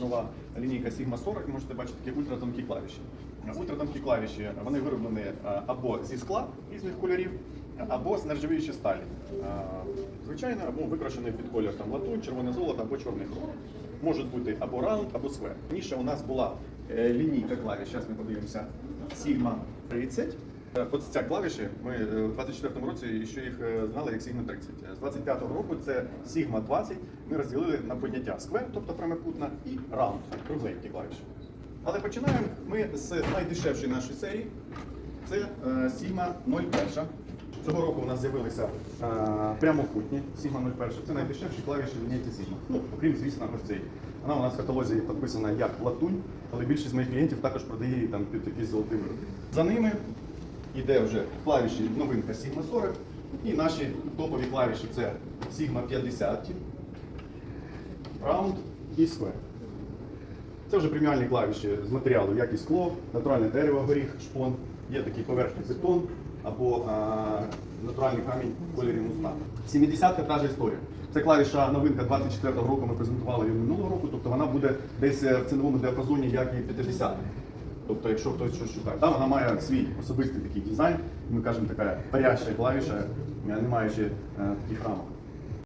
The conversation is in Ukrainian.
Нова лінійка Sigma 40, можете бачити такі ультратонкі клавіші. Ультратонкі клавіші вони вироблені е, або зі скла різних кольорів, або з нержавіючої сталі. Е, Звичайно, або викрашений під колір там латунь, червоне золото або чорний хром. Можуть бути або раунд, або сквер. Раніше у нас була е, лінійка клавіш, зараз ми подивимося, Sigma 30. Е, От ця клавіші, ми е, у 24-му році ще їх е, знали як Sigma 30. З 25-го року це Sigma 20. Ми розділили на поняття Square, тобто прямокутна, і Round, кругленькі клавіші. Але починаємо ми з найдешевшої нашої серії. Це е, Sigma 01. Цього року у нас з'явилися е, прямокутні Sigma 01. Це найдешевші клавіші в лінійці Sigma. Ну, окрім, звісно, ось цей. Вона у нас в каталозі підписана як латунь, але більшість моїх клієнтів також продає її там під якийсь золотий вироб. За ними йде вже клавіші новинка Sigma 40 і наші топові клавіші це Sigma 50, Round і Square. Це вже преміальні клавіші з матеріалу, як і скло, натуральне дерево, горіх, шпон, є такий поверхний бетон або а, натуральний камінь в кольорі муста. 70-ка та ж історія. Це клавіша новинка 24-го року, ми презентували її минулого року, тобто вона буде десь е, в ціновому діапазоні, як і 50 Тобто, якщо хтось щось шукає, там вона має свій особистий такий дизайн, ми кажемо, така паряща клавіша, не маючи е, таких рамок.